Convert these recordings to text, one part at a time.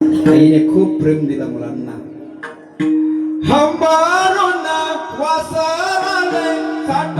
आईने खूप प्रेम दिलं मुलांना. हंबारोना वासराने साठ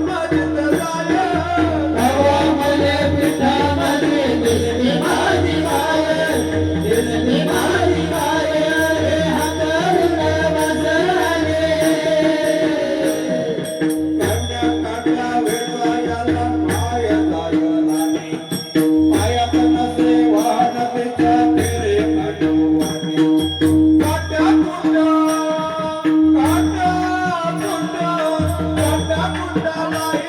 Kundalai.